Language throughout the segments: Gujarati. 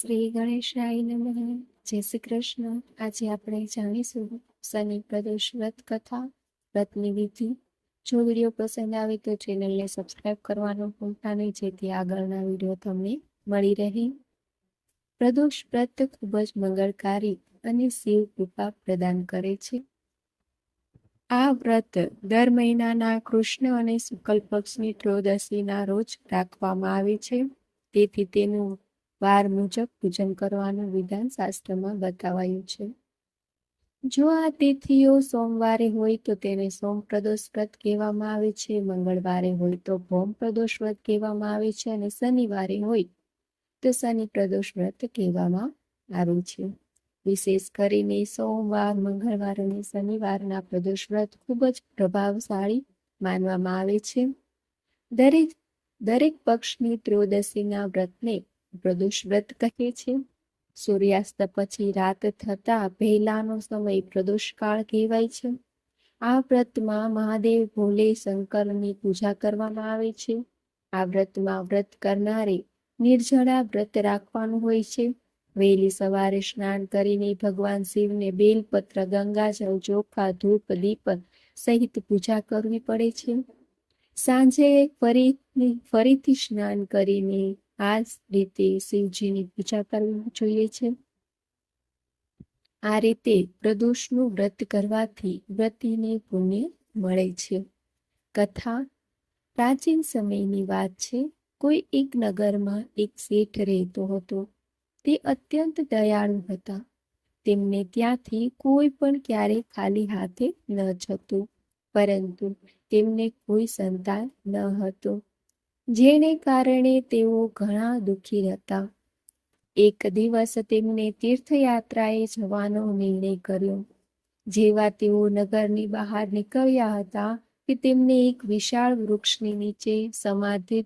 શ્રી ગણેશાય નમઃ. જય શ્રી કૃષ્ણ. આજે આપણે જાણીશું શનિ પ્રદોષ વ્રત કથા, વ્રતની વિધિ. જો વીડિયો પસંદ આવે તો ચેનલને સબસ્ક્રાઇબ કરવાનું ભૂલતા નહીં, જેથી આગળના વીડિયો તમને મળી રહે. પ્રદોષ વ્રત ખૂબ જ મંગળકારી અને શિવ કૃપા પ્રદાન કરે છે. આ વ્રત દર મહિનાના કૃષ્ણ અને શુક્લ પક્ષની ત્રોદશીના રોજ રાખવામાં આવે છે. તેથી તેનું વાર મુજબ પૂજન કરવાનું વિધાન શાસ્ત્રમાં બતાવાયું છે. જો આ તિથિઓ સોમવારે હોય તો તેને સોમ પ્રદોષ વ્રત કહેવામાં આવે છે, મંગળવારે હોય તો ભોમ પ્રદોષ વ્રત કહેવામાં આવે છે અને શનિવારે હોય તો શનિ પ્રદોષ વ્રત કહેવામાં આવે છે. વિશેષ કરીને સોમવાર, મંગળવાર અને શનિવારના પ્રદોષ વ્રત ખૂબ જ પ્રભાવશાળી માનવામાં આવે છે. દરેક દરેક પક્ષની ત્રોદશીના વ્રતને પ્રદોષ વ્રત કહે છે. સૂર્યાસ્ત પછી રાત થતા પહેલાનો સમય પ્રદોષકાળ કહેવાય છે. આ વ્રતમાં મહાદેવ ભોલે શંકરની પૂજા કરવામાં આવે છે. આ વ્રતમાં વ્રત કરનારે નિર્જળા વ્રત રાખવાનું હોય છે. વહેલી સવારે સ્નાન કરીને ભગવાન શિવને બેલપત્ર ગંગાજળ ચોખા, ધૂપ, દીપ સહિત પૂજા કરવી પડે છે. સાંજે ફરી, ફરીથી સ્નાન કરીને આ રીતે શિવજીની પૂજા કરવી જોઈએ છે. આ રીતે પ્રદોષનું વ્રત કરવાથી વ્રતિને પુણ્ય મળે છે. કથા પ્રાચીન સમયની વાત છે. કોઈ એક નગરમાં એક શેઠ રહેતો હતો. તે અત્યંત દયાળુ હતા. તેમને ત્યાંથી કોઈ પણ ક્યારે ખાલી હાથે ન જતું, પરંતુ તેમને કોઈ સંતાન ન હતું. જેને કારણે તેઓ ઘણા દુઃખી હતા એક દિવસ તેમને તીર્થયાત્રાએ જવાનો નિર્ણય કર્યો. જેવા તેઓ નગરની બહાર નીકળ્યા હતા કે તેમને એક વિશાળ વૃક્ષની નીચે સમાધિ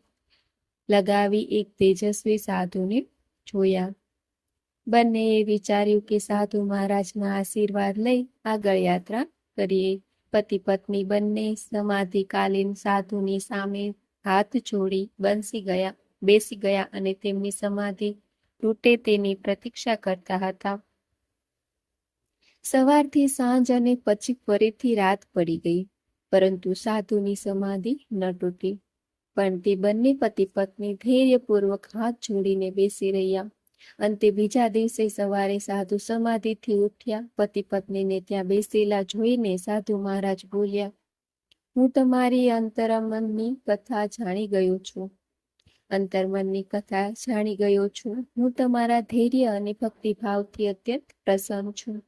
લગાવી એક તેજસ્વી સાધુને જોયા. બંનેએ વિચાર્યું કે સાધુ મહારાજના આશીર્વાદ લઈ આગળ યાત્રા કરીએ. પતિ પત્ની બંને સમાધિકાલીન સાધુની સામે હાથ જોડી બંસી ગયા, બેસી ગયા અને તેમની સમાધિ તૂટે તેની પ્રતીક્ષા કરતા હતા. સવારથી સાંજ અને પછી ફરીથી રાત પડી ગઈ, પરંતુ સાધુની સમાધિ ન તૂટી. પણ તે બંને પતિ પત્ની ધૈર્યપૂર્વક હાથ જોડીને બેસી રહ્યા. અંતે બીજા દિવસે સવારે સાધુ સમાધિથી ઉઠ્યા, પતિ પત્નીને ત્યાં બેસેલા જોઈને સાધુ મહારાજ બોલ્યા હું તમારી અંતરમનની કથા જાણી ગયો છું. અંતરમનની કથા જાણી ગયો છું. હું તમારા ધૈર્ય અને ભક્તિભાવથી અત્યંત પ્રસન્ન છું.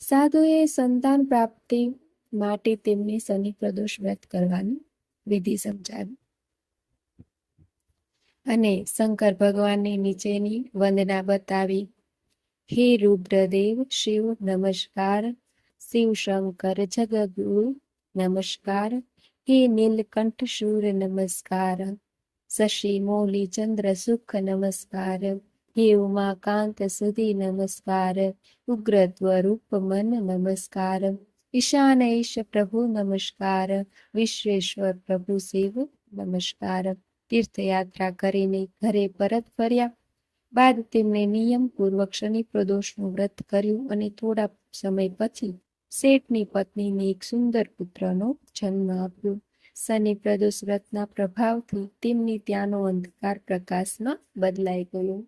સાધુએ સંતાન પ્રાપ્તિ માટે તેમને શનિ પ્રદોષ વ્રત કરવાની વિધિ સમજાવી. અને શંકર ભગવાનની નીચેની વંદના બતાવી. હે રુદ્રદેવ, શિવ નમસ્કાર. શિવ શંકર જગગુરુ નમસ્કાર હે નીલકંઠ શૂર નમસ્કાર શશી મૌલી ચંદ્ર સુખ નમસ્કાર હે ઉમાકાંત સુધી નમસ્કાર ઉગ્રત્વ રૂપ મન નમસ્કાર ઈશાનેશ પ્રભુ નમસ્કાર વિશ્વેશ્વર પ્રભુ શિવ નમસ્કાર તીર્થયાત્રા કરીને ઘરે પરત ફર્યા બાદ તેમણે નિયમપૂર્વક શનિ પ્રદોષનું વ્રત કર્યું અને થોડા સમય પછી શેઠની પત્નીને એક સુંદર પુત્રનો જન્મ આપ્યો. શનિ પ્રદોષ વ્રતના પ્રભાવથી તેમની ત્યાંનો અંધકાર પ્રકાશમાં બદલાઈ ગયો.